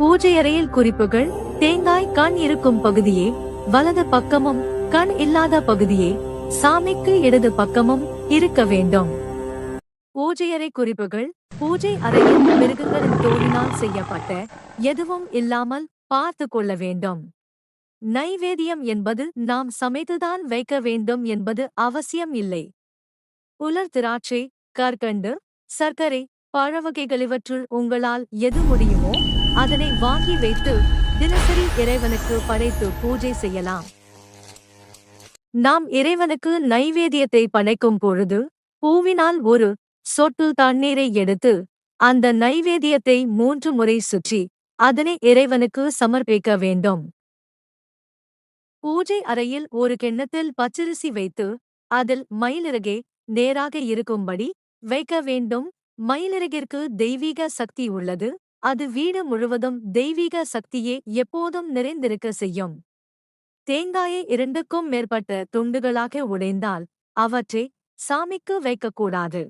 பூஜை அறையில் குறிப்புகள் தேங்காய் கண் இருக்கும் பகுதியே வலது பக்கமும் கண் இல்லாத பகுதியே சாமிக்கு இடது பக்கமும் இருக்க வேண்டும். பூஜையறை குறிப்புகள் பூஜை அறையில் மிருகங்களின் தோலினால் செய்யப்பட்ட எதுவும் இல்லாமல் பார்த்து கொள்ள வேண்டும். நைவேத்தியம் என்பது நாம் சமைத்துதான் வைக்க வேண்டும் என்பது அவசியம் இல்லை. உலர் திராட்சை கற்கண்டு சர்க்கரை பழவகைகள் இவற்றுள் உங்களால் எது முடியுமோ அதனை வாங்கி வைத்து தினசரி இறைவனுக்கு படைத்து பூஜை செய்யலாம். நாம் இறைவனுக்கு நைவேத்தியத்தை படைக்கும் பொழுது பூவினால் ஒரு சொட்டு தண்ணீரை எடுத்து அந்த நைவேத்தியத்தை மூன்று முறை சுற்றி அதனை இறைவனுக்கு சமர்ப்பிக்க வேண்டும். பூஜை அறையில் ஒரு கிண்ணத்தில் பச்சரிசி வைத்து அதில் மயிலிறகே நேராக இருக்கும்படி வைக்க வேண்டும். மயிலிறகிற்கு தெய்வீக சக்தி உள்ளது. அது வீடு முழுவதும் தெய்வீக சக்தியே எப்போதும் நிறைந்திருக்க செய்யும். தேங்காயை இரண்டுக்கும் மேற்பட்ட துண்டுகளாக உடைந்தால் அவற்றை சாமிக்கு வைக்கக்கூடாது.